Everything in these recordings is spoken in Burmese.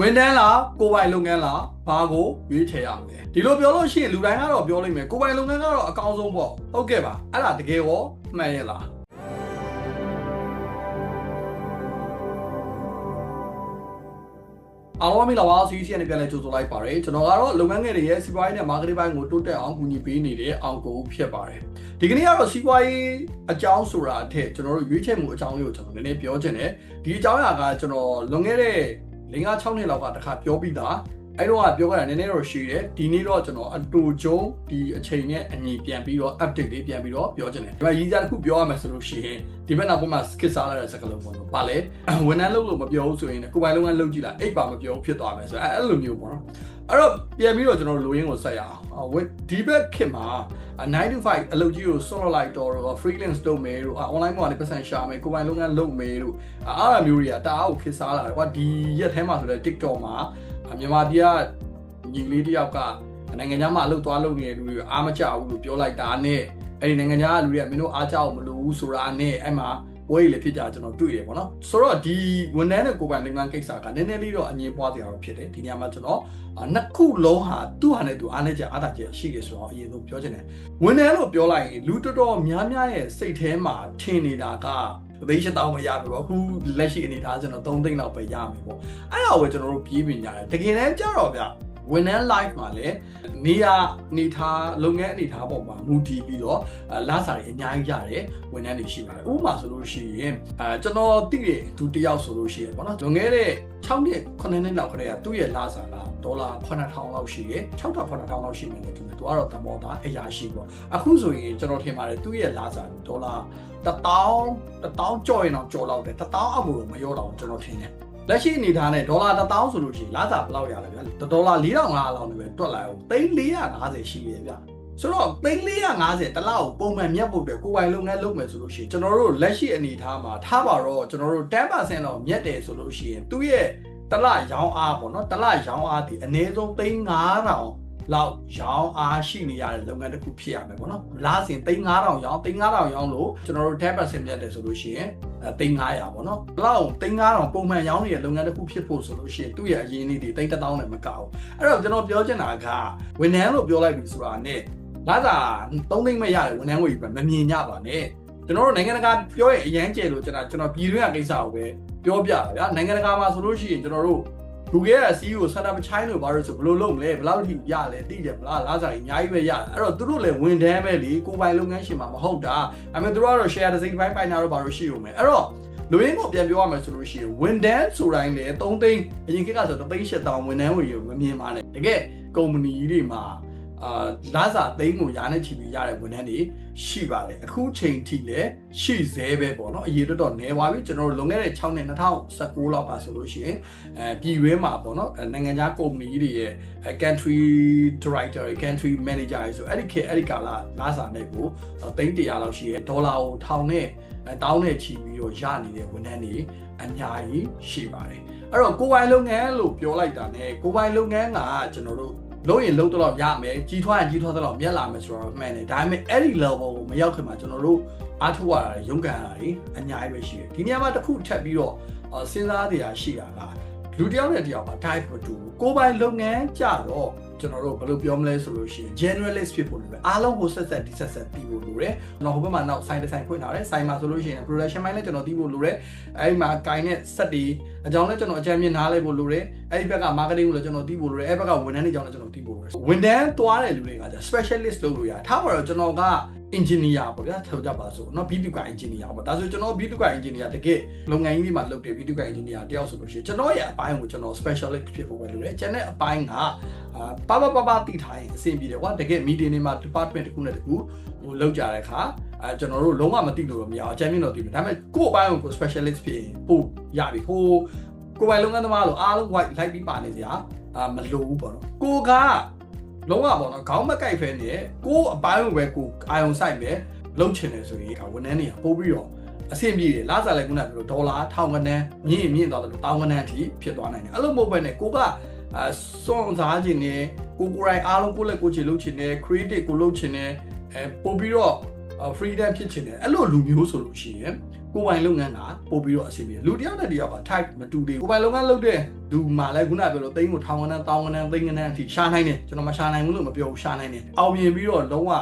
ဝန်တန်းလားကိုယ်ပိုင်လုပ်ငန်းလားဘာကိုရွေးချယ်ရမလဲဒီလိုပြောလို့ရှိရင်လူတိုင်းကတော့ပြောလိမ့်မယ်ကိုယ်ပိုင်လုပ်ငန်းကတော့အကောင်းဆုံးပေါ့ဟုတ်ကဲ့ပါအဲ့ဒါတကယ်ရောမှန်ရဲ့လားအားလုံးမင်္ဂလာပါဆီစီနဲ့ပြန်လဲကြိုဆိုလိုက်ပါရစေကျွန်တော်ကတော့လုပ်ငန်းငယ်တွေရဲ့စီးပွားရေးနဲ့ marketing ဘိုင်းကိုတိုးတက်အောင်ကူညီပေးနေတဲ့အောင်ကိုဖြစ်ပါတယ်ဒီကနေ့ကတော့စီးပွားရေးအကြောင်းဆိုတာအထက်ကျွန်တော်တို့ရွေးချယ်မှုအကြောင်းလေးကိုကျွန်တော်နည်းနည်းပြောချင်တယ်ဒီအကြောင်းအရာကကျွန်တော်လွန်ခဲ့တဲ့ ၄၅6နှစ်လောက်ကတခါပြောပြီးသား အဲ့တော့ကပြောခဲ့တာနည်းနည်းတော့ရှိတယ်ဒီနေ့တော့ကျွန်တော်အတူကျုံဒီအချိန်နဲ့အညီပြန်ပြီးတော့ update လေးပြန်ပြီးတော့ပြောချင်တယ်ဒီမှာရည်စားတစ်ခုပြောရမယ်ဆိုလို့ရှိရင်ဒီဘက်နောက်ဘက်မှာ skip စားလိုက်တဲ့စကားလုံးပေါ့နော်။ဗာလဲဝန်ထမ်းလုပ်လို့မပြောဘူးဆိုရင်ကိုယ်ပိုင်လုပ်ငန်းလုပ်ကြည့်လိုက်အိတ်ပါမပြောဘူးဖြစ်သွားမယ်ဆိုတော့အဲ့လိုမျိုးပေါ့နော်။အဲ့တော့ပြန်ပြီးတော့ကျွန်တော်လိုရင်းကိုဆက်ရအောင်။ဝဒီဘက်ခေတ်မှာ9 to 5အလုပ်ကြီးကိုဆွတ်လိုက်တော့ freelance လုပ်မယ်တို့ online မှာလည်းပတ်စံရှာမယ်ကိုယ်ပိုင်လုပ်ငန်းလုပ်မယ်တို့အားအမျိုးတွေကတအားကိုခေတ်စားလာတယ်။ဟောဒီရက်ထဲမှာဆိုတော့ TikTok မှာ မြန်မာပြည်ကညီလေးတယောက်ကနိုင်ငံခြားမှာအလုပ်သွားလုပ်နေတဲ့လူတွေအားမကြဘူးလို့ပြောလိုက်တာနဲ့အဲ့ဒီနိုင်ငံခြားကလူတွေကမင်းတို့အားကြအောင်မလို့ဘူးဆိုတာနဲ့အဲ့မှာဝေးလေဖြစ်ကြကျွန်တော်တွေ့ရပေါ့နော်ဆိုတော့ဒီဝန်ထမ်းနဲ့ကိုယ်ပိုင်လုပ်ငန်းကိစ္စကနည်းနည်းလေးတော့အငြင်းပွားစရာတော့ဖြစ်တယ်ဒီနေရာမှာကျွန်တော်နှစ်ခုလုံးဟာသူ့ဟာနဲ့သူအားနဲ့ကြအားသာချက်ရှိတယ်ဆိုတော့အရင်ဆုံးပြောချင်တယ်ဝန်ထမ်းလို့ပြောလိုက်ရင်လူတော်တော်များများရဲ့စိတ်ထဲမှာထင်နေတာက သိရှင်းတောင်းမရဘူးပေါ့အခုလက်ရှိအနေထားကျွန်တော်3သိန်းလောက်ပဲရမယ်ပေါ့အဲ့ဒါကိုကျွန်တော်တို့ပြေးပြင်ကြတယ်တကယ်တမ်းကြတော့ဗျဝန်ထမ်း live မှာလည်းနေရာနေထားလုပ်ငန်းအနေထားပေါ်မှာမူတည်ပြီးတော့လာစာတွေအများကြီးရတယ်ဝန်ထမ်းတွေရှိပါတယ်ဥပမာဆိုလို့ရှိရင်အဲကျွန်တော်သိတဲ့သူတယောက်ဆိုလို့ရှိရင်ပေါ့နော်လွန်ခဲ့တဲ့6နှစ်9နှစ်လောက်ခရဲကသူ့ရဲ့လာစာကဒေါ်လာ9000လောက်ရှိတယ်6000 9000လောက်ရှိနေတယ်သူက သူကတော့တမောသားအရာရှိပေါ့အခုဆိုရင်ကျွန်တော်ထင်ပါတယ်သူ့ရဲ့လာစာဒေါ်လာ1000 1000ကြော်ရင်တော့ကြော်လောက်တယ်1000အောက်ကိုမရောတော့ကျွန်တော်ထင်တယ်လက်ရှိအနေထားနဲ့ဒေါ်လာ1000ဆိုလို့ရှိရင်လစာဘယ်လောက်ရလဲဗျာဒေါ်လာ4500လောက်နဲ့ပဲတွက်လိုက်အောင်3450ရှိရဗျာဆိုတော့3450တလောက်ပုံမှန်မြတ်ဖို့အတွက်ကိုယ်ပိုင်လုပ်ငန်းလုပ်မယ်ဆိုလို့ရှိရင်ကျွန်တော်တို့လက်ရှိအနေထားမှာထားပါတော့ကျွန်တော်တို့10%လောက်မြတ်တယ်ဆိုလို့ရှိရင်သူ့ရဲ့တလရောင်းအားပေါ့နော်တလရောင်းအားဒီအနည်းဆုံး3500 လောက်ရောင်းအားရှိနေရတဲ့လုပ်ငန်းတစ်ခုဖြစ်ရမယ်ပေါ့နော်။လာစဉ်3500ရောင်း3500ရောင်းလို့ကျွန်တော်တို့10%မြတ်တယ်ဆိုလို့ရှိရင်3500ပေါ့နော်။လောက်3500ပုံမှန်ရောင်းနေတဲ့လုပ်ငန်းတစ်ခုဖြစ်ဖို့ဆိုလို့ရှိရင်သူ့ရဲ့အရင်းအနှီးတွေ3000နဲ့မကဘူး။အဲ့တော့ကျွန်တော်ပြောချင်တာကဝန်ထမ်းလို့ပြောလိုက်ပြီဆိုတာနဲ့လာတာ3သိန်းမရတယ်ဝန်ထမ်းဝေးပဲမမြင်ကြပါနဲ့။ကျွန်တော်တို့နိုင်ငံတကာပြောရင်အရန်ကျဲလို့ကျွန်တော်ကျွန်တော်ပြည်တွင်းကကိစ္စကိုပဲပြောပြတာဗျာနိုင်ငံတကာမှာဆိုလို့ရှိရင်ကျွန်တော်တို့ Google ရဲ့ CEO ဆန္ဒမချိုင်းလို့ဘာလို့ဆိုဘယ်လိုလုပ်မလဲဘယ်လောက်ထိရလဲသိတယ်မလားလားစားကြီးအများကြီးပဲရတယ်အဲ့တော့သူတို့လည်းဝန်ထမ်းပဲလေကိုပိုင်လုပ်ငန်းရှင်မှာမဟုတ်တာအမေသူတို့ကတော့ share တစ်စိတ်ပိုင်းပိုင်တာတော့ဘာလို့ရှိရုံပဲအဲ့တော့လူရင်းကိုပြန်ပြောရမယ်ဆိုလို့ရှိရင်ဝန်ထမ်းဆိုတိုင်းလေ3သိန်းအရင်ကကဆို3သိန်း8000ဝန်ထမ်းဝင်ရုံမမြင်ပါနဲ့တကယ်ကုမ္ပဏီတွေမှာ အာလာစာသိန်းကိုရာနဲ့ချီပြီးရတဲ့ဝန်ထမ်းတွေရှိပါတယ်အခုချိန်ထိလည်းရှိသေးပဲပေါ့နော်အရေးတော်တော်နေပါပြီကျွန်တော်တို့လွန်ခဲ့တဲ့6နှစ်2019လောက်ကဆိုလို့ရှိရင်အဲပြည်တွင်းမှာပေါ့နော်နိုင်ငံခြားကုမ္ပဏီတွေရဲ့ country director country manager ဆိုအဲ့ဒီခေအဲ့ဒီကာလလာစာနဲ့ကိုသိန်း100လောက်ရှိရဲဒေါ်လာကိုထောင်နဲ့တောင်းနဲ့ချီပြီးတော့ရနေတဲ့ဝန်ထမ်းတွေအများကြီးရှိပါတယ်အဲ့တော့ကိုယ်ပိုင်လုပ်ငန်းလို့ပြောလိုက်တာ ਨੇ ကိုယ်ပိုင်လုပ်ငန်းကကျွန်တော်တို့ လုံးရင်လုံးတော့ရမယ်ကြီးထွားရင်ကြီးထွားတော့မြက်လာမယ်ဆိုတော့မှန်တယ်ဒါပေမဲ့အဲ့ဒီ level ကိုမရောက်ခင်မှာကျွန်တော်တို့အားထုတ်ရတာရုန်းကန်ရတာတွေအများကြီးပဲရှိတယ်ဒီနေရာမှာတစ်ခုထပ်ပြီးတော့စဉ်းစားတရားရှိတာကလူတစ်ယောက်နဲ့တစ်ယောက်ပါ type မတူကိုယ်ပိုင်လုပ်ငန်းကြတော့ ကျွန်တော်တို့ဘယ်လိုပြောမလဲဆိုလို့ရှိရင် generalist ဖြစ်ဖို့လိုတယ်အားလုံးကိုဆက်ဆက်ဒီဆက်ဆက်ပြီးဖို့လိုတယ်။နောက်ဟိုဘက်မှာနောက် site design ဖွင့်ထားတယ်။ site မှာဆိုလို့ရှိရင် production ပိုင်းလည်းကျွန်တော်သိဖို့လိုတယ်။အဲဒီမှာ gain နဲ့ set တွေအကြောင်းလည်းကျွန်တော်အကြံမြင်နားလဲဖို့လိုတယ်။အဲဒီဘက်က marketing ကိုလည်းကျွန်တော်သိဖို့လိုတယ်။အဲဒီဘက်ကဝန်ထမ်းတွေအကြောင်းလည်းကျွန်တော်သိဖို့လိုတယ်။ဝန်ထမ်းသွားတဲ့လူတွေကကြာ specialist လုပ်လို့ရတယ်။ထားပါတော့ကျွန်တော်က engineer ပေါ့ဗျာထောက်ကြပါဆိုเนาะ B2K engineer ပေါ့ဒါဆိုကျွန်တော် B2K engineer တကယ်လုပ်ငန်းကြီးမှာလုပ်တယ် B2K engineer တယောက်ဆိုလို့ရှိရင်ကျွန်တော်ရဲ့အပိုင်းကိုကျွန်တော် specialist ဖြစ်ဖို့ပဲလိုတယ်ကျန်တဲ့အပိုင်းကအာ ပပပပတိထားရင်အဆင်ပြေတယ်ကွာတကယ် meeting တွေမှာ department တစ်ခုနဲ့တစ်ခုဟိုလောက်ကြတဲ့အခါအဲကျွန်တော်တို့လုံးဝမသိလို့တော့မရအောင်အကြမ်းမြင့်တော့သိမယ်ဒါပေမဲ့ကိုယ့်အပိုင်းကို specialist ဖြစ်ရင်ပို့ရပြီဟိုကိုယ်ပိုင်လုပ်ငန်းသမားလို့အားလုံး white လိုက်ပြီးပါနေစရာအာမလိုဘူးပေါ့နော်ကိုကလုံးဝပေါ့နော်ခေါင်းမကိုက်ဖဲနဲ့ကိုယ်အပိုင်းကိုပဲကိုအာယုံဆိုင်ပဲလှုပ်ချင်တယ်ဆိုရင်ဝန်ထမ်းတွေကပို့ပြီးတော့အဆင်ပြေတယ်လာစားလိုက်ခုနကပြောဒေါ်လာထောင်ကနန်းမြင့်မြင့်သွားတယ်တောင်းကနန်းအထိဖြစ်သွားနိုင်တယ်အဲ့လိုမဟုတ်ဘဲနဲ့ကိုက အဲစွန့်စားခြင်းနဲ့ကိုကိုယ်တိုင်အားလုံးကိုယ့်လက်ကိုယ်ချေလုပ်ခြင်းနဲ့ creative ကိုလုပ်ခြင်းနဲ့အဲပို့ပြီးတော့ freedom ဖြစ်ချင်တယ်အဲ့လိုလူမျိုးဆိုလို့ရှိရင်ကိုယ်ပိုင်လုပ်ငန်းကပို့ပြီးတော့အဆင်ပြေလူတစ်ယောက်နဲ့တစ်ယောက်က type မတူသေးဘူးကိုယ်ပိုင်လုပ်ငန်းလုပ်တဲ့လူမှလည်းခုနပြောလို့သိန်းကိုထောင်ကနန်းတောင်းကနန်းသိန်းကနန်းအထိရှာနိုင်တယ်ကျွန်တော်မရှာနိုင်ဘူးလို့မပြောဘူးရှာနိုင်တယ်အောင်မြင်ပြီးတော့လုံးဝ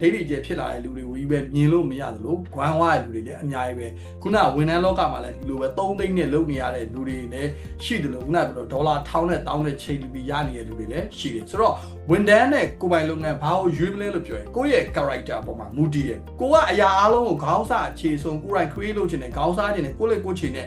ဒိတ်တွေကျဖြစ်လာတဲ့လူတွေကိုကြီးပဲမြင်လို့မရသလိုဂွမ်းဝါတဲ့လူတွေလည်းအများကြီးပဲခုနဝန်ထမ်းလောကမှာလည်းဒီလိုပဲ3သိန်းနဲ့လုပ်နေရတဲ့လူတွေလည်းရှိတယ်လို့ခုနပြောဒေါ်လာ1000နဲ့1000နဲ့ချိန်ပြီးရနေတဲ့လူတွေလည်းရှိတယ်ဆိုတော့ဝန်ထမ်းနဲ့ကိုယ်ပိုင်လုပ်ငန်းဘာကိုရွေးမလဲလို့ပြောရင်ကိုယ့်ရဲ့ character အပေါ်မှာမူတည်တယ်ကိုကအရာအလုံးကိုခေါင်းစားအခြေဆုံးကိုယ်တိုင် create လုပ်ချင်တယ်ခေါင်းစားချင်တယ်ကိုယ့်လေကိုယ့်ချင်တ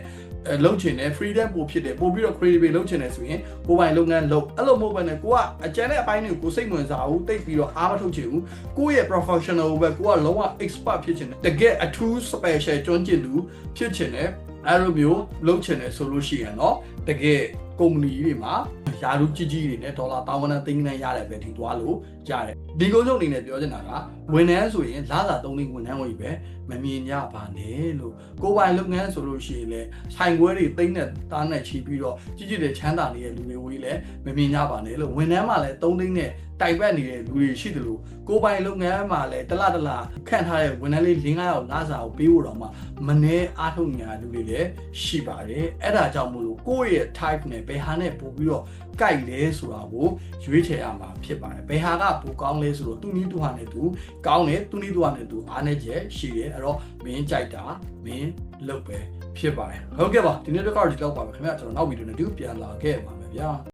ယ်အဲလုံချင်တယ် freedom ပို့ဖြစ်တယ်ပို့ပြီးတော့ creative လုပ်ချင်တယ်ဆိုရင်ကိုယ်ပိုင်လုပ်ငန်းလုပ်အဲ့လိုမဟုတ်ဘဲနဲ့ကိုကအကျန်တဲ့အပိုင်းတွေကိုစိတ်ဝင်စားဘူးတိတ်ပြီးတော့အားမထုတ်ချင်ဘူးကိုယ့်ရဲ့ professional ပဲကိုကလုံးဝ expert ဖြစ်ချင်တယ်တကယ်အထူး special ကျွမ်းကျင်သူဖြစ်ချင်တယ်အဲ့လိုမျိုးလုပ်ချင်တယ်ဆိုလို့ရှိရင်တော့တကယ်ကုမ္ပဏီတွေမှာယာလူကြီးကြီးတွေနဲ့ဒေါ်လာတောင်းဝန်းသိန်းနဲ့ရတယ်ပဲဒီသွားလို့ရတယ်ဒီကုန်းချုပ်အနေနဲ့ပြောချင်တာကဝန်ထမ်းဆိုရင်လစာ3သိန်းဝန်ထမ်းဝင်ပဲမမြင်ကြပါနဲ့လို့ကိုယ်ပိုင်လုပ်ငန်းဆိုလို့ရှိရင်လည်းဆိုင်ခွဲတွေသိန်းနဲ့တားနဲ့ချီပြီးတော့ကြီးကြီးတဲ့ချမ်းသာနေတဲ့လူတွေဝေးလည်းမမြင်ကြပါနဲ့လို့ဝန်ထမ်းမှလည်း3သိန်းနဲ့တိုင်ပတ်နေတဲ့လူတွေရှိတယ်လို့ကိုယ်ပိုင်လုပ်ငန်းမှာလည်းတလတလခန့်ထားတဲ့ဝန်ထမ်းလေး5ယောက်လစာကိုပေးဖို့တော့မှမနှဲအားထုတ်နေတာလူတွေလည်းရှိပါတယ်အဲ့ဒါကြောင့်မို့လို့ကိုယ့်ရဲ့ type နဲ့ဘယ်ဟာနဲ့ပို့ပြီးတော့ကြိုက်လဲဆိုတာကိုရွေးချယ်ရမှာဖြစ်ပါတယ်ဘယ်ဟာကပိုကောင်းလဲဆိုတော့သူနည်းသူဟာနဲ့သူကောင်းတယ်သူနည်းသူဟာနဲ့သူအားနေချက်ရှိတယ်အဲ့တော့မင်းကြိုက်တာမင်းလုပ်ပဲဖြစ်ပါတယ်ဟုတ်ကဲ့ပါဒီနေ့တော့ဒီလောက်ပါပဲခင်ဗျာကျွန်တော်နောက်ဗီဒီယိုနဲ့တူပြန်လာခဲ့ပါမယ်ဗျာ